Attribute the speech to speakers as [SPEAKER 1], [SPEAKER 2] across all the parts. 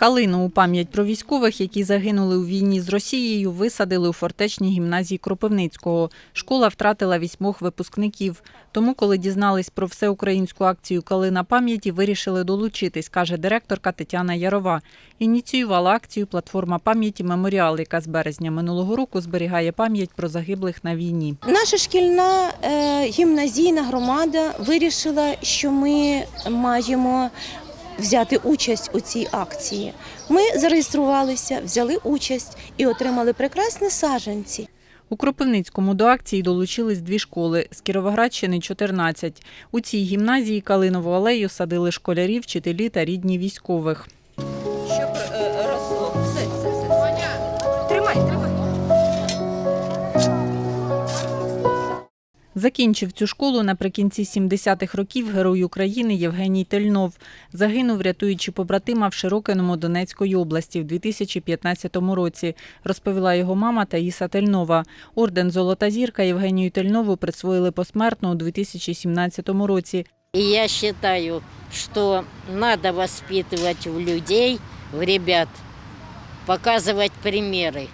[SPEAKER 1] Калину у пам'ять про військових, які загинули у війні з Росією, висадили у фортечній гімназії Кропивницького. Школа втратила вісьмох випускників. Тому, коли дізнались про всеукраїнську акцію Калина пам'яті, вирішили долучитись, каже директорка Тетяна Ярова. Ініціювала акцію платформа пам'яті Меморіал, яка з березня минулого року зберігає пам'ять про загиблих на війні.
[SPEAKER 2] Наша шкільна е, гімназійна громада вирішила, що ми маємо взяти участь у цій акції. Ми зареєструвалися, взяли участь і отримали прекрасні саджанці.
[SPEAKER 1] У Кропивницькому до акції долучились дві школи з Кіровоградщини 14. У цій гімназії Калинову алею садили школярі, вчителі та рідні військових. Закінчив цю школу наприкінці 70-х років герой України Євгеній Тельнов. Загинув, рятуючи побратима в Широкиному Донецької області в 2015 році, розповіла його мама Таїса Тельнова. Орден Золота зірка Євгенію Тельнову присвоїли посмертно у 2017 році.
[SPEAKER 3] И я считаю, что надо воспитывать в людей, в ребят, показывать примеры,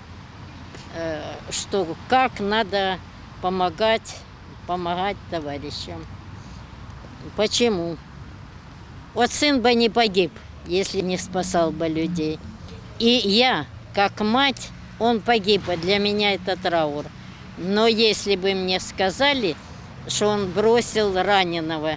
[SPEAKER 3] э, что как надо Помогать, товарищам. Почему? Вот сын бы не погиб, если не спасал бы людей. И я, как мать, он погиб, и для меня это траур. Но если бы мне сказали, что он бросил раненого,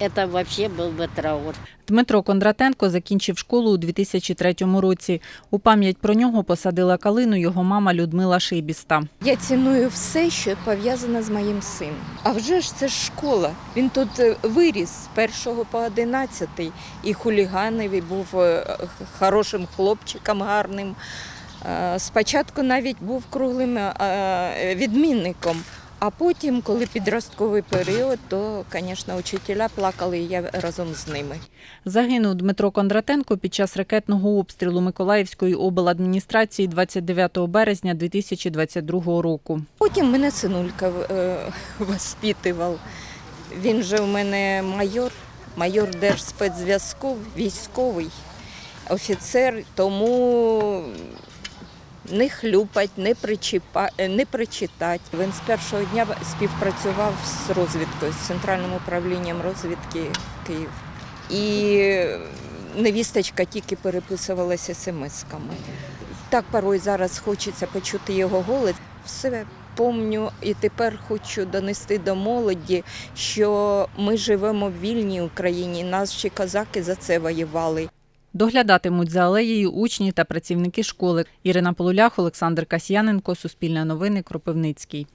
[SPEAKER 3] это вообще был бы траур.
[SPEAKER 1] Дмитро Кондратенко закінчив школу у 2003 році. У пам'ять про нього посадила калину його мама Людмила Шибіста.
[SPEAKER 4] Я ціную все, що пов'язане з моїм сином. А вже ж це ж школа. Він тут е, виріс з першого по одинадцятий і хуліганив, і був е, х- хорошим хлопчиком, гарним. Е, Спочатку навіть був круглим е, відмінником. А потім, коли підростковий період, то, звісно, учителя плакали і я разом з ними.
[SPEAKER 1] Загинув Дмитро Кондратенко під час ракетного обстрілу Миколаївської обладміністрації 29 березня 2022 року.
[SPEAKER 4] Потім мене синулька е, воспитував. Він же у мене майор, майор держспецзв'язку, військовий офіцер, тому не хлюпать, не, причіпа, е, не причитать. Він з першого дня співпрацював з розвідкою, з центральним управлінням розвідки Київ. І невісточка тільки переписувалася смс-ками. Так порой зараз хочеться почути його голос. Все помню і тепер хочу донести до молоді, що ми живемо в вільній Україні. Наші козаки за це воювали.
[SPEAKER 1] Доглядатимуть за алеєю учні та працівники школи. Ірина Полулях, Олександр Касьяненко, Суспільне новини, Кропивницький.